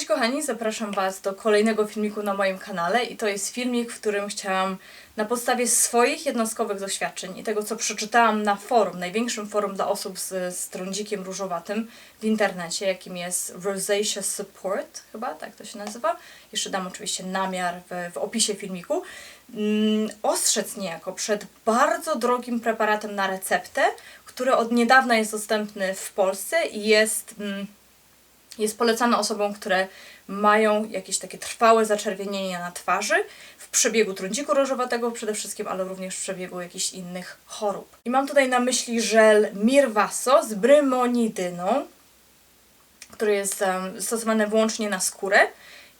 Cześć kochani, zapraszam Was do kolejnego filmiku na moim kanale i to jest filmik, w którym chciałam na podstawie swoich jednostkowych doświadczeń i tego, co przeczytałam na forum, największym forum dla osób z, z trądzikiem różowatym w internecie, jakim jest Rosacea Support, chyba tak to się nazywa. Jeszcze dam oczywiście namiar w, w opisie filmiku. Mm, ostrzec niejako przed bardzo drogim preparatem na receptę, który od niedawna jest dostępny w Polsce i jest... Mm, jest polecane osobom, które mają jakieś takie trwałe zaczerwienienia na twarzy w przebiegu trądziku różowatego przede wszystkim, ale również w przebiegu jakichś innych chorób. I mam tutaj na myśli żel Mirvaso z brymonidyną, który jest um, stosowany wyłącznie na skórę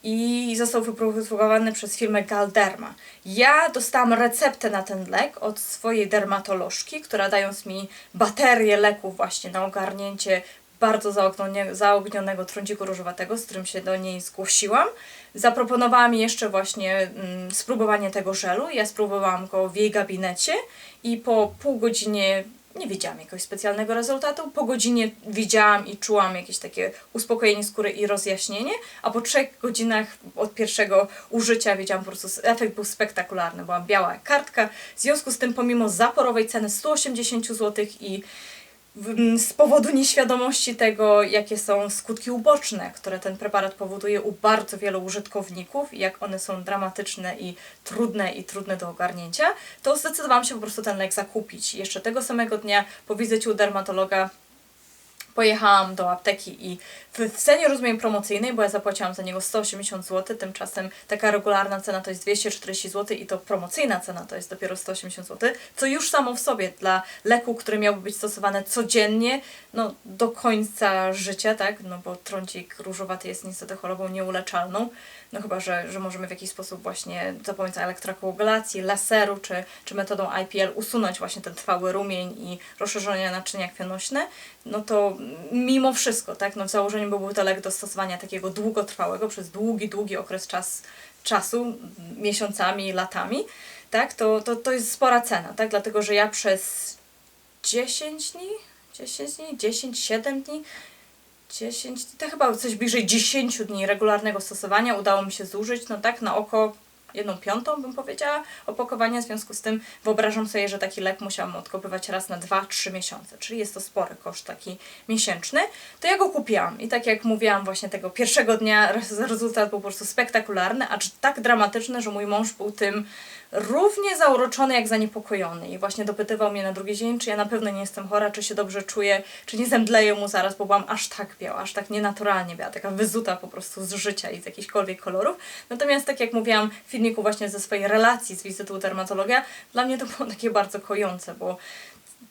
i został wyprodukowany przez firmę Galderma. Ja dostałam receptę na ten lek od swojej dermatolożki, która dając mi baterię leków właśnie na ogarnięcie bardzo zaognione- zaognionego trądziku różowatego, z którym się do niej zgłosiłam. Zaproponowała mi jeszcze właśnie mm, spróbowanie tego żelu. Ja spróbowałam go w jej gabinecie i po pół godzinie nie widziałam jakiegoś specjalnego rezultatu. Po godzinie widziałam i czułam jakieś takie uspokojenie skóry i rozjaśnienie, a po trzech godzinach od pierwszego użycia wiedziałam po prostu, efekt był spektakularny. Była biała kartka. W związku z tym, pomimo zaporowej ceny 180 zł i z powodu nieświadomości tego, jakie są skutki uboczne, które ten preparat powoduje u bardzo wielu użytkowników jak one są dramatyczne i trudne i trudne do ogarnięcia, to zdecydowałam się po prostu ten lek zakupić. Jeszcze tego samego dnia po wizycie u dermatologa pojechałam do apteki i w, cenie rozumiem promocyjnej, bo ja zapłaciłam za niego 180 zł, tymczasem taka regularna cena to jest 240 zł i to promocyjna cena to jest dopiero 180 zł, co już samo w sobie dla leku, który miałby być stosowany codziennie, no do końca życia, tak, no bo trądzik różowaty jest niestety chorobą nieuleczalną, no chyba, że, że możemy w jakiś sposób właśnie za pomocą elektrokoagulacji, laseru czy, czy metodą IPL usunąć właśnie ten trwały rumień i rozszerzenie naczynia krwionośne, no to mimo wszystko, tak, no w założeniu byłby to lek do stosowania takiego długotrwałego, przez długi, długi okres czas, czasu, miesiącami, latami, tak, to, to, to jest spora cena, tak, dlatego, że ja przez 10 dni, 10 dni, 10, 7 dni 10, to chyba coś bliżej 10 dni regularnego stosowania udało mi się zużyć, no tak na oko jedną piątą bym powiedziała opakowania, w związku z tym wyobrażam sobie, że taki lek musiałam odkopywać raz na 2-3 miesiące, czyli jest to spory koszt taki miesięczny, to ja go kupiłam i tak jak mówiłam właśnie tego pierwszego dnia rez- rezultat był po prostu spektakularny, acz tak dramatyczny, że mój mąż był tym równie zauroczony jak zaniepokojony i właśnie dopytywał mnie na drugi dzień, czy ja na pewno nie jestem chora, czy się dobrze czuję, czy nie zemdleję mu zaraz, bo byłam aż tak biała, aż tak nienaturalnie biała, taka wyzuta po prostu z życia i z jakichkolwiek kolorów. Natomiast tak jak mówiłam w filmiku właśnie ze swojej relacji z wizytą dermatologa, dla mnie to było takie bardzo kojące, bo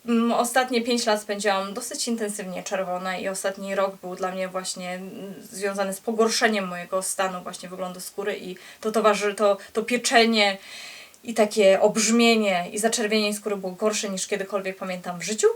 Mm, Ostatnie 5 lat spędziłam dosyć intensywnie czerwona i ostatni rok był dla mnie właśnie mm, związany z pogorszeniem mojego stanu właśnie wyglądu skóry i to towarzy, to, to pieczenie i takie obrzmienie i zaczerwienienie skóry było gorsze niż kiedykolwiek pamiętam w życiu.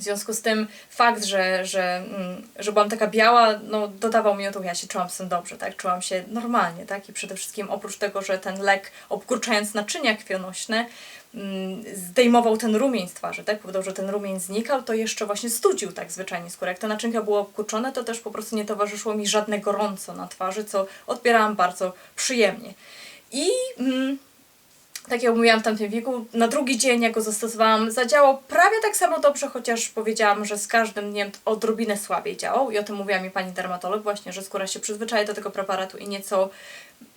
W związku z tym fakt, że, że, mm, że byłam taka biała, no dodawał mi otuchy, ja się czułam z tym dobrze, tak? Czułam się normalnie, tak? I przede wszystkim oprócz tego, że ten lek obkurczając naczynia krwionośne mm, zdejmował ten rumień z twarzy, tak? Powodował, że ten rumień znikał, to jeszcze właśnie studził tak zwyczajnie skórę. Jak te naczynka było obkurczone, to też po prostu nie towarzyszyło mi żadne gorąco na twarzy, co odbierałam bardzo przyjemnie. I... Mm, tak jak mówiłam w tamtym wieku, na drugi dzień, jak go zastosowałam, zadziałał prawie tak samo dobrze, chociaż powiedziałam, że z każdym dniem odrobinę słabiej działał. I o tym mówiła mi pani dermatolog właśnie, że skóra się przyzwyczaja do tego preparatu i nieco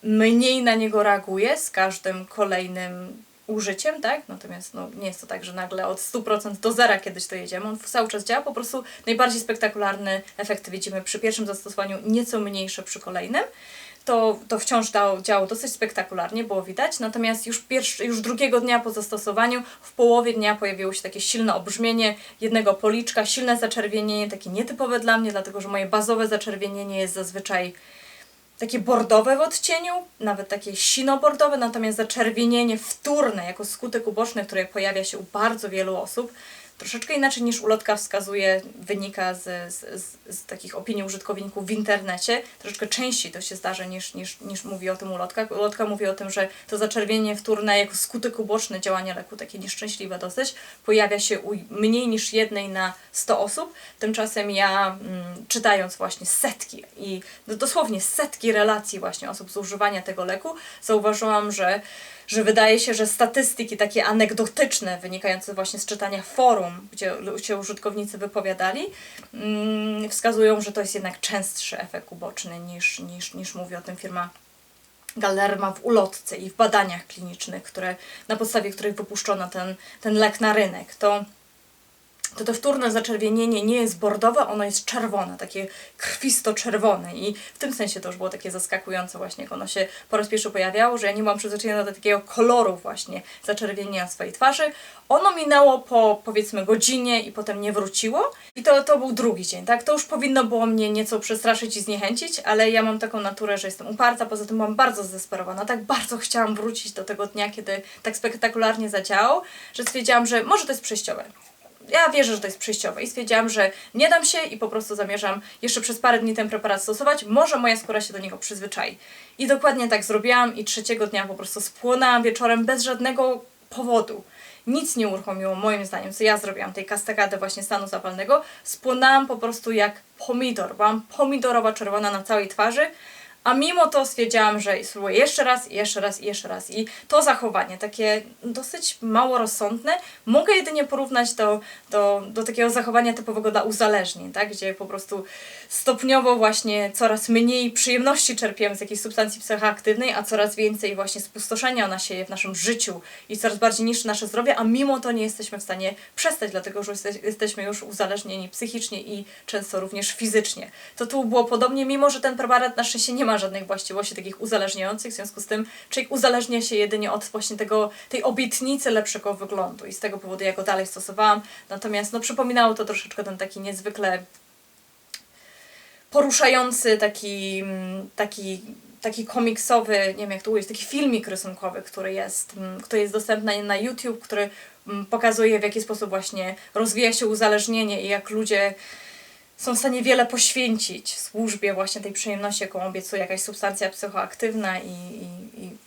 mniej na niego reaguje z każdym kolejnym użyciem, tak? Natomiast no, nie jest to tak, że nagle od 100% do zera kiedyś to jedziemy. On cały czas działa, po prostu najbardziej spektakularny efekt widzimy przy pierwszym zastosowaniu, nieco mniejsze przy kolejnym to, to wciąż dało, działało dosyć spektakularnie, było widać. Natomiast już, pierwszy, już drugiego dnia po zastosowaniu, w połowie dnia pojawiło się takie silne obrzmienie jednego policzka, silne zaczerwienienie, takie nietypowe dla mnie, dlatego że moje bazowe zaczerwienienie jest zazwyczaj takie bordowe w odcieniu, nawet takie sino-bordowe, natomiast zaczerwienienie wtórne jako skutek uboczny, które pojawia się u bardzo wielu osób, troszeczkę inaczej niż ulotka wskazuje, wynika z, z, z, takich opinii użytkowników w internecie. Troszeczkę częściej to się zdarza niż, niż, niż mówi o tym ulotka. Ulotka mówi o tym, że to zaczerwienie wtórne jako skutek uboczny działania leku, takie nieszczęśliwe dosyć, pojawia się u mniej niż jednej na 100 osób. Tymczasem ja mm, czytając właśnie setki i no dosłownie setki relacji właśnie osób z używania tego leku, zauważyłam, że że wydaje się, że statystyki takie anegdotyczne, wynikające właśnie z czytania forum, gdzie się użytkownicy wypowiadali, mm, wskazują, że to jest jednak częstszy efekt uboczny niż, niż, niż mówi o tym firma Gallerma w ulotce i w badaniach klinicznych, które, na podstawie których wypuszczono ten, ten lek na rynek. To to to wtórne zaczerwienienie nie jest bordowe, ono jest czerwone, takie krwisto-czerwone. I w tym sensie to już było takie zaskakujące właśnie, jak ono się po raz pierwszy pojawiało, że ja nie byłam przyzwyczajona do takiego koloru właśnie zaczerwienienia swojej twarzy. Ono minęło po powiedzmy godzinie i potem nie wróciło. I to, to był drugi dzień, tak? To już powinno było mnie nieco przestraszyć i zniechęcić, ale ja mam taką naturę, że jestem uparta, poza tym byłam bardzo zdesperowana, tak bardzo chciałam wrócić do tego dnia, kiedy tak spektakularnie zadziałał, że stwierdziłam, że może to jest przejściowe ja wierzę, że to jest przejściowe i stwierdziłam, że nie dam się i po prostu zamierzam jeszcze przez parę dni ten preparat stosować. Może moja skóra się do niego przyzwyczai. I dokładnie tak zrobiłam i trzeciego dnia po prostu spłonęłam wieczorem bez żadnego powodu. Nic nie uruchomiło moim zdaniem, co ja zrobiłam, tej kastakady właśnie stanu zapalnego. Spłonęłam po prostu jak pomidor. Byłam pomidorowa czerwona na całej twarzy. A mimo to stwierdziłam, że spróbuję jeszcze raz, jeszcze raz, jeszcze raz. I to zachowanie, takie dosyć mało rozsądne, mogę jedynie porównać do, do, do takiego zachowania typowego dla uzależnień, tak? gdzie po prostu stopniowo właśnie coraz mniej przyjemności czerpiemy z jakiejś substancji psychoaktywnej, a coraz więcej właśnie spustoszenia ona w naszym życiu i coraz bardziej niszczy nasze zdrowie, a mimo to nie jesteśmy w stanie przestać, dlatego że jesteśmy już uzależnieni psychicznie i często również fizycznie. To tu było podobnie, mimo że ten preparat na szczęście nie ma ma żadnych właściwości takich uzależniających, w związku z tym człowiek uzależnia się jedynie od właśnie tego, tej obietnicy lepszego wyglądu i z tego powodu ja go dalej stosowałam. Natomiast no, przypominało to troszeczkę ten taki niezwykle poruszający, taki, mm, taki taki komiksowy, nie wiem jak to ująć, taki filmik rysunkowy, który jest, mm, który jest dostępny na YouTube, który mm, pokazuje w jaki sposób właśnie rozwija się uzależnienie i jak ludzie są w stanie wiele poświęcić służbie właśnie tej przyjemności, jaką obiecuje jakaś substancja psychoaktywna i, i, i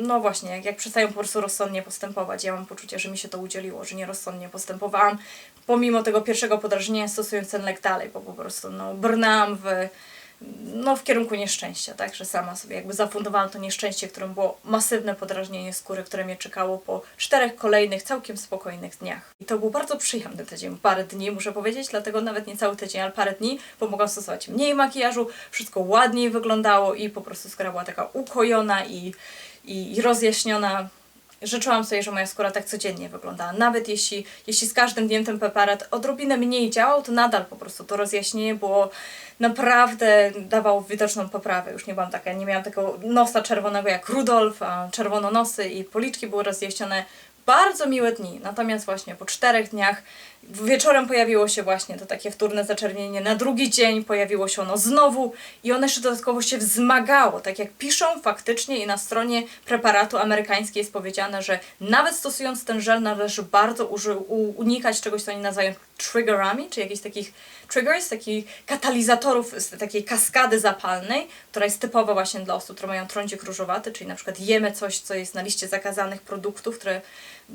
no właśnie, jak, jak przestają po prostu rozsądnie postępować. Ja mam poczucie, że mi się to udzieliło, że nierozsądnie postępowałam, pomimo tego pierwszego podrażnienia stosując ten lek dalej, bo po prostu no, brnęłam w no, w kierunku nieszczęścia, tak, że sama sobie jakby zafundowałam to nieszczęście, którym było masywne podrażnienie skóry, które mnie czekało po czterech kolejnych, całkiem spokojnych dniach. I to był bardzo przyjemny tydzień, parę dni muszę powiedzieć, dlatego nawet nie cały tydzień, ale parę dni, bo mogłam stosować mniej makijażu, wszystko ładniej wyglądało i po prostu skóra była taka ukojona i, i, i rozjaśniona życzyłam sobie, że moja skóra tak codziennie wyglądała. Nawet jeśli, jeśli z każdym dniem ten preparat odrobinę mniej działał, to nadal po prostu to rozjaśnienie było naprawdę dawało widoczną poprawę. Już nie byłam taka, nie miałam takiego nosa czerwonego jak Rudolf, a czerwononosy i policzki były rozjaśnione bardzo miłe dni. Natomiast właśnie po czterech dniach wieczorem pojawiło się właśnie to takie wtórne zaczerwienienie. Na drugi dzień pojawiło się ono znowu i ono jeszcze dodatkowo się wzmagało. Tak jak piszą faktycznie i na stronie preparatu amerykańskiej jest powiedziane, że nawet stosując ten żel należy bardzo unikać czegoś, co oni nazywają triggerami, czy jakichś takich triggers, takich katalizatorów takiej kaskady zapalnej, która jest typowa właśnie dla osób, które mają trądzik różowaty, czyli na przykład jemy coś, co jest na liście zakazanych produktów, które,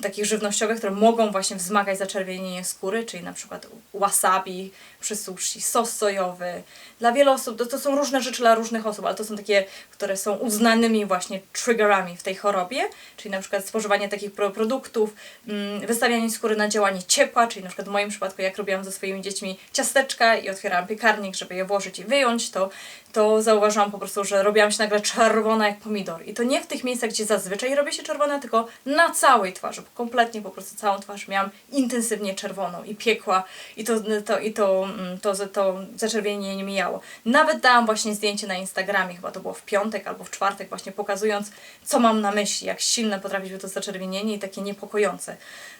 takich żywnościowych, które mogą właśnie wzmagać zaczerwienienie skóry, czyli na przykład wasabi przy sushi, sos sojowy. Dla wielu osób, to, to są różne rzeczy dla różnych osób, ale to są takie, które są uznanymi właśnie triggerami w tej chorobie, czyli na przykład spożywanie takich produktów, mm, wystawianie skóry na działanie ciepła, czyli na przykład w moim przypadku jak robiłam ze swoimi dziećmi ciasteczka i otwierałam piekarnik, żeby je włożyć i wyjąć, to, to zauważyłam po prostu, że robiłam się nagle czerwona jak pomidor. I to nie w tych miejscach, gdzie zazwyczaj robię się czerwona, tylko na całej twarzy, kompletnie po prostu całą twarz miałam intensywnie czerwoną i piekła i to, to, i to, mm, to, to, to zaczerwienienie nie mijało. Nawet dałam właśnie zdjęcie na Instagramie, chyba to było w piątek albo w czwartek, właśnie pokazując, co mam na myśli, jak silne potrafi być to zaczerwienienie i takie niepokojące.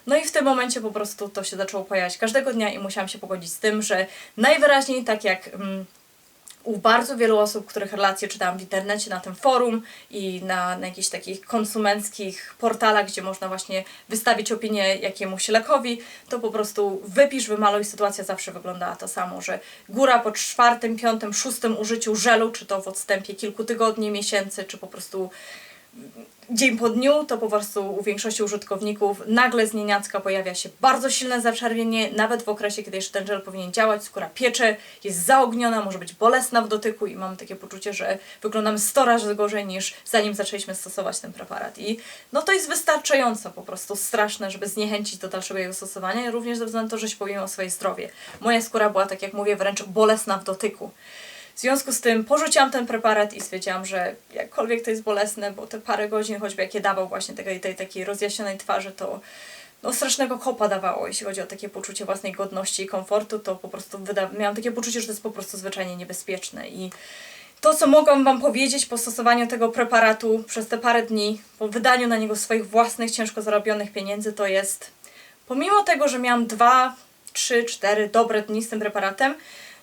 No i w tym momencie po prostu to się zaczęło pojawiać każdego dnia i musiałam się pogodzić z tym, że najwyraźniej tak jak mm, u bardzo wielu osób, których relacje czytałam w internecie, na tym forum i na, na jakichś takich konsumenckich portalach, gdzie można właśnie wystawić opinię jakiemuś lekowi, to po prostu wypisz, wymaluj, sytuacja zawsze wyglądała to samo, że góra po czwartym, piątym, szóstym użyciu żelu, czy to w odstępie kilku tygodni, miesięcy, czy po prostu dzień po dniu, to po prostu u większości użytkowników nagle z nieniacka pojawia się bardzo silne zaczerwienie, nawet w okresie, kiedy jeszcze ten żel powinien działać, skóra piecze, jest zaogniona, może być bolesna w dotyku i mam takie poczucie, że wyglądamy 100 razy gorzej niż zanim zaczęliśmy stosować ten preparat. I no to jest wystarczająco po prostu straszne, żeby zniechęcić do dalszego jego stosowania, również ze względu na to, że się boimy o swoje zdrowie. Moja skóra była, tak jak mówię, wręcz bolesna w dotyku. W związku z tym porzuciłam ten preparat i stwierdziłam, że jakkolwiek to jest bolesne, bo te parę godzin, choćby jakie dawał właśnie tej, tej takiej rozjaśnionej twarzy, to no, strasznego kopa dawało, jeśli chodzi o takie poczucie własnej godności i komfortu, to po prostu wyda- miałam takie poczucie, że to jest po prostu zwyczajnie niebezpieczne. I to, co mogłam Wam powiedzieć po stosowaniu tego preparatu przez te parę dni, po wydaniu na niego swoich własnych, ciężko zarobionych pieniędzy, to jest pomimo tego, że miałam dwa, trzy, cztery dobre dni z tym preparatem,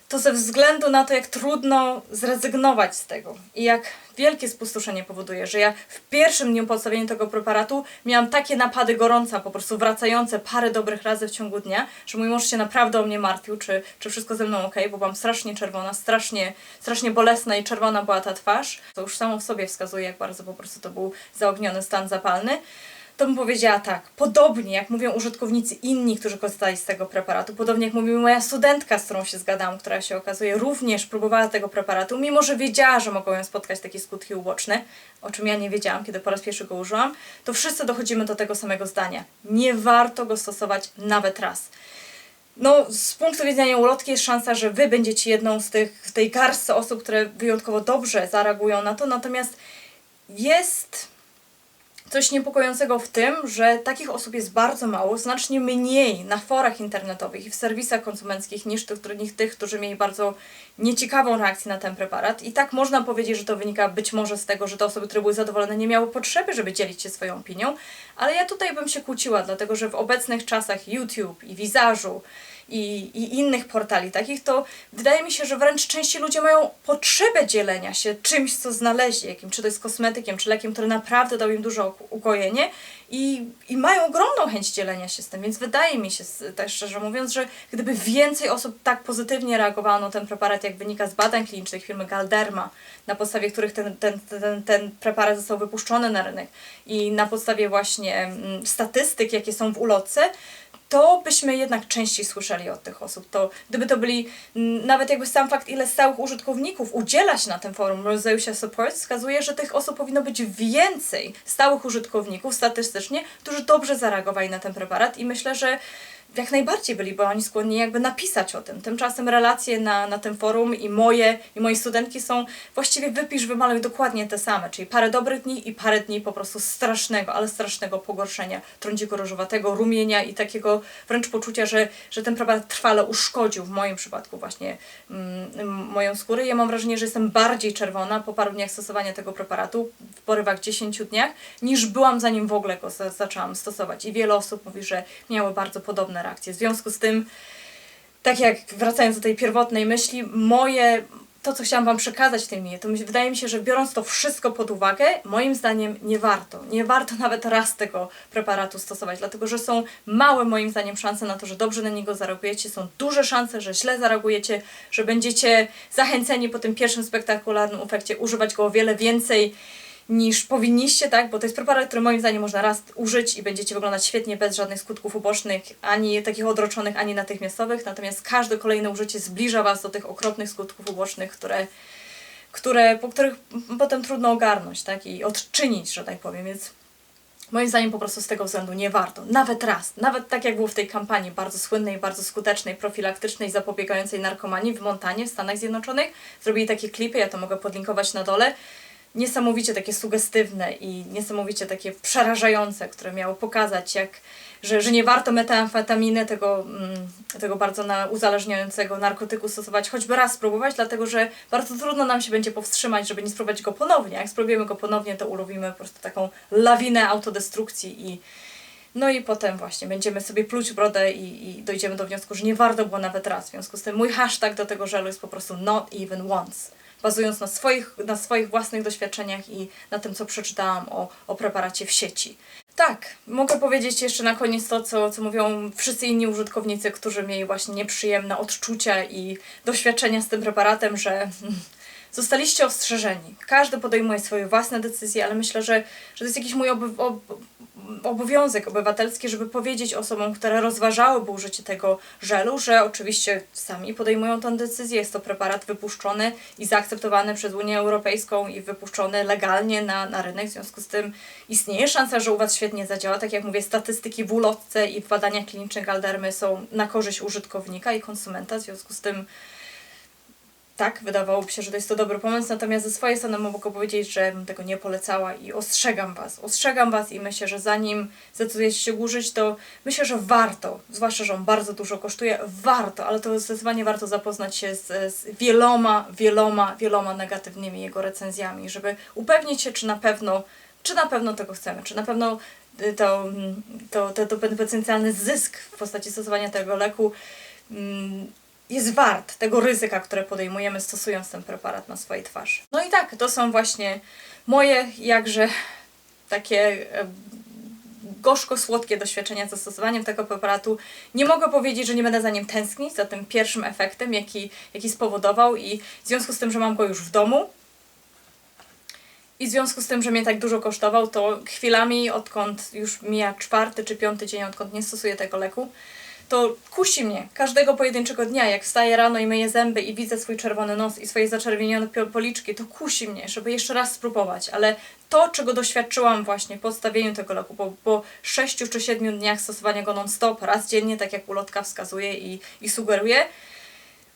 to ze względu na to, jak trudno zrezygnować z tego i jak wielkie spustoszenie powoduje, że ja w pierwszym dniu po odstawieniu tego preparatu miałam takie napady gorąca, po prostu wracające parę dobrych razy w ciągu dnia, że mój mąż się naprawdę o mnie martwił, czy, czy wszystko ze mną ok, bo byłam strasznie czerwona, strasznie, strasznie bolesna i czerwona była ta twarz. To już samo w sobie wskazuje, jak bardzo po prostu to był zaogniony stan zapalny to bym powiedziała tak, podobnie jak mówią użytkownicy inni, którzy korzystali z tego preparatu, podobnie jak mówi moja studentka, z którą się zgadałam, która się okazuje również próbowała tego preparatu, mimo że wiedziała, że mogą ją spotkać takie skutki uboczne, o czym ja nie wiedziałam, kiedy po raz pierwszy go użyłam, to wszyscy dochodzimy do tego samego zdania. Nie warto go stosować nawet raz. No, z punktu widzenia ulotki jest szansa, że wy będziecie jedną z tych, tej garstce osób, które wyjątkowo dobrze zareagują na to, natomiast jest coś niepokojącego w tym, że takich osób jest bardzo mało, znacznie mniej na forach internetowych i w serwisach konsumenckich niż tych, niż tych, którzy mieli bardzo nieciekawą reakcję na ten preparat. I tak można powiedzieć, że to wynika być może z tego, że te osoby, które były zadowolone, nie miały potrzeby, żeby dzielić się swoją opinią, ale ja tutaj bym się kłóciła, dlatego że w obecnych czasach YouTube i Wizażu i, i innych portali takich, to wydaje mi się, że wręcz częściej ludzie mają potrzebę dzielenia się czymś, co znaleźli, jakim, czy to jest kosmetykiem, czy lekiem, który naprawdę dał im dużo uk- ukojenie i, i mają ogromną chęć dzielenia się z tym, więc wydaje mi się, tak szczerze mówiąc, że gdyby więcej osób tak pozytywnie reagowało na ten preparat, jak wynika z badań klinicznych firmy Galderma, na podstawie których ten, ten, ten, ten preparat został wypuszczony na rynek i na podstawie właśnie statystyk, jakie są w ulotce, to byśmy jednak częściej słyszeli od tych osób. To gdyby to byli, nawet jakby sam fakt, ile stałych użytkowników udziela się na tym forum Roseusia Support, wskazuje, że tych osób powinno być więcej stałych użytkowników statystycznie, którzy dobrze zareagowali na ten preparat i myślę, że jak najbardziej byliby oni skłonni jakby napisać o tym. Tymczasem relacje na, na tym forum i moje, i mojej studentki są właściwie wypisz, wymaluj dokładnie te same, czyli parę dobrych dni i parę dni po prostu strasznego, ale strasznego pogorszenia trądziku różowatego, rumienia i takiego wręcz poczucia, że, że ten preparat trwale uszkodził w moim przypadku właśnie mm, moją skórę. Ja mam wrażenie, że jestem bardziej czerwona po paru dniach stosowania tego preparatu, w porywach 10 dniach, niż byłam zanim w ogóle go za, zaczęłam stosować. I wiele osób mówi, że miały bardzo podobne reakcje. W związku z tym tak jak wracając do tej pierwotnej myśli, moje, to co chciałam Wam przekazać w tej minie, to wydaje mi się, że biorąc to wszystko pod uwagę, moim zdaniem nie warto. Nie warto nawet raz tego preparatu stosować, dlatego że są małe moim zdaniem szanse na to, że dobrze na niego zareagujecie, są duże szanse, że źle zareagujecie, że będziecie zachęceni po tym pierwszym spektakularnym efekcie używać go o wiele więcej niż powinniście, tak? Bo to jest preparat, który moim zdaniem można raz użyć i będziecie wyglądać świetnie bez żadnych skutków ubocznych, ani takich odroczonych, ani natychmiastowych. Natomiast każde kolejne użycie zbliża Was do tych okropnych skutków ubocznych, które, które, po których potem trudno ogarnąć, tak? I odczynić, że tak powiem. Więc Moim zdaniem po prostu z tego względu nie warto. Nawet raz. Nawet tak jak było w tej kampanii bardzo słynnej, bardzo skutecznej, profilaktycznej, zapobiegającej narkomanii w Montanie w Stanach Zjednoczonych. Zrobili takie klipy, ja to mogę podlinkować na dole. Niesamowicie takie sugestywne i niesamowicie takie przerażające, które miało pokazać, jak, że, że nie warto metamfetaminy, tego, mm, tego bardzo na, uzależniającego narkotyku stosować, choćby raz spróbować, dlatego że bardzo trudno nam się będzie powstrzymać, żeby nie spróbować go ponownie. Jak spróbujemy go ponownie, to ułowimy po prostu taką lawinę autodestrukcji i No i potem właśnie będziemy sobie pluć brodę i, i dojdziemy do wniosku, że nie warto było nawet raz. W związku z tym mój hashtag do tego żelu jest po prostu not even once. Bazując na swoich, na swoich własnych doświadczeniach i na tym, co przeczytałam o, o preparacie w sieci. Tak, mogę powiedzieć jeszcze na koniec to, co, co mówią wszyscy inni użytkownicy, którzy mieli właśnie nieprzyjemne odczucia i doświadczenia z tym preparatem, że zostaliście ostrzeżeni. Każdy podejmuje swoje własne decyzje, ale myślę, że, że to jest jakiś mój oby, ob, obowiązek obywatelski, żeby powiedzieć osobom, które rozważałyby użycie tego żelu, że oczywiście sami podejmują tę decyzję. Jest to preparat wypuszczony i zaakceptowany przez Unię Europejską i wypuszczony legalnie na, na rynek. W związku z tym istnieje szansa, że u Was świetnie zadziała. Tak jak mówię, statystyki w ulotce i w badaniach klinicznych Galdermy są na korzyść użytkownika i konsumenta. W związku z tym tak, wydawałoby się, że to jest to dobry pomysł, natomiast ze swojej strony mogę powiedzieć, że bym tego nie polecała i ostrzegam Was. Ostrzegam Was i myślę, że zanim zdecydujecie się użyć, to myślę, że warto, zwłaszcza, że on bardzo dużo kosztuje, warto, ale to zdecydowanie warto zapoznać się z, z wieloma, wieloma, wieloma negatywnymi jego recenzjami, żeby upewnić się, czy na pewno, czy na pewno tego chcemy, czy na pewno y, to, mm, to, to, to ten potencjalny zysk w postaci stosowania tego leku mm, jest wart tego ryzyka, które podejmujemy stosując ten preparat na swojej twarzy. No i tak, to są właśnie moje jakże takie e, gorzko-słodkie doświadczenia z zastosowaniem tego preparatu. Nie mogę powiedzieć, że nie będę za nim tęsknić, za tym pierwszym efektem, jaki, jaki spowodował i w związku z tym, że mam go już w domu, i w związku z tym, że mnie tak dużo kosztował, to chwilami, odkąd już mija czwarty czy piąty dzień, odkąd nie stosuję tego leku, to kusi mnie każdego pojedynczego dnia, jak wstaję rano i myję zęby i widzę swój czerwony nos i swoje zaczerwienione policzki, to kusi mnie, żeby jeszcze raz spróbować, ale to, czego doświadczyłam właśnie po odstawieniu tego leku, po, po 6 czy 7 dniach stosowania go non-stop, raz dziennie, tak jak ulotka wskazuje i, i sugeruje,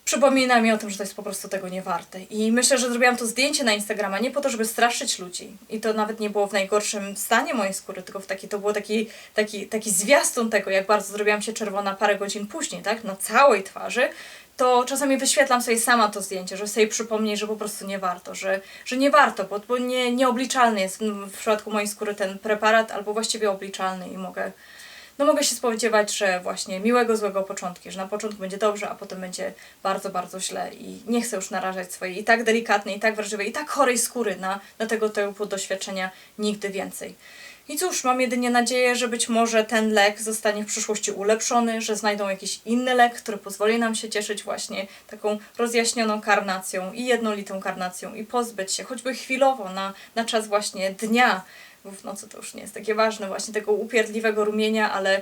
przypomina mi o tym, że to jest po prostu tego nie warte. I myślę, że zrobiłam to zdjęcie na Instagrama nie po to, żeby straszyć ludzi. I to nawet nie było w najgorszym stanie mojej skóry, tylko w taki, to było taki, taki, taki zwiastun tego, jak bardzo zrobiłam się czerwona parę godzin później, tak? Na całej twarzy. To czasami wyświetlam sobie sama to zdjęcie, żeby sobie przypomnieć, że po prostu nie warto, że, że nie warto, bo, bo nie, nieobliczalny jest w przypadku mojej skóry ten preparat, albo właściwie obliczalny i mogę, no mogę się spodziewać, że właśnie miłego, złego początki, że na początku będzie dobrze, a potem będzie bardzo, bardzo źle i nie chcę już narażać swojej i tak delikatnej, i tak wrażliwej, i tak chorej skóry na, na tego typu doświadczenia nigdy więcej. I cóż, mam jedynie nadzieję, że być może ten lek zostanie w przyszłości ulepszony, że znajdą jakiś inny lek, który pozwoli nam się cieszyć właśnie taką rozjaśnioną karnacją i jednolitą karnacją i pozbyć się choćby chwilowo na, na czas właśnie dnia, bo w nocy to już nie jest takie ważne, właśnie tego upierdliwego rumienia, ale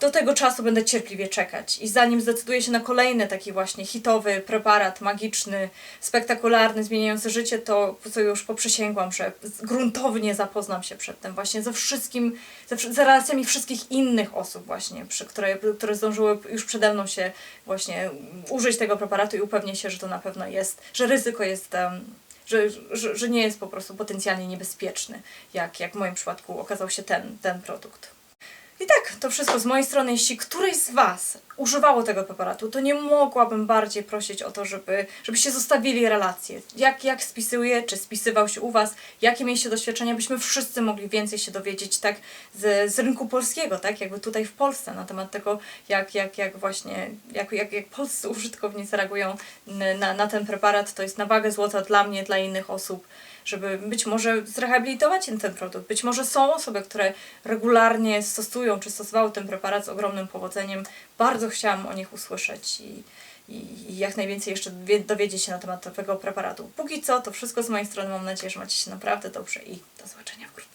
do tego czasu będę cierpliwie czekać. I zanim zdecyduję się na kolejny taki właśnie hitowy preparat, magiczny, spektakularny, zmieniający życie, to co już poprzysięgłam, że gruntownie zapoznam się przedtem właśnie ze wszystkim, ze, wszy- z relacjami wszystkich innych osób właśnie, przy, które, które zdążyły już przede mną się właśnie użyć tego preparatu i upewnię się, że to na pewno jest, że ryzyko jest em, że, że, że nie jest po prostu potencjalnie niebezpieczny, jak, jak w moim przypadku okazał się ten, ten produkt. I tak, to wszystko z mojej strony. Jeśli któreś z Was używało tego preparatu, to nie mogłabym bardziej prosić o to, żeby, żebyście zostawili relacje. Jak, jak spisuje, czy spisywał się u Was, jakie mieliście doświadczenia, byśmy wszyscy mogli więcej się dowiedzieć tak z, z rynku polskiego, tak jakby tutaj w Polsce na temat tego, jak, jak, jak właśnie, jak, jak, jak polscy użytkownicy reagują na, na ten preparat. To jest na wagę złota dla mnie, dla innych osób żeby być może zrehabilitować ten, produkt. Być może są osoby, które regularnie stosują czy stosowały ten preparat z ogromnym powodzeniem. Bardzo chciałam o nich usłyszeć i, i, jak najwięcej jeszcze wie- dowiedzieć się na temat tego preparatu. Póki co, to wszystko z mojej strony. Mam nadzieję, że macie się naprawdę dobrze i do zobaczenia wkrótce.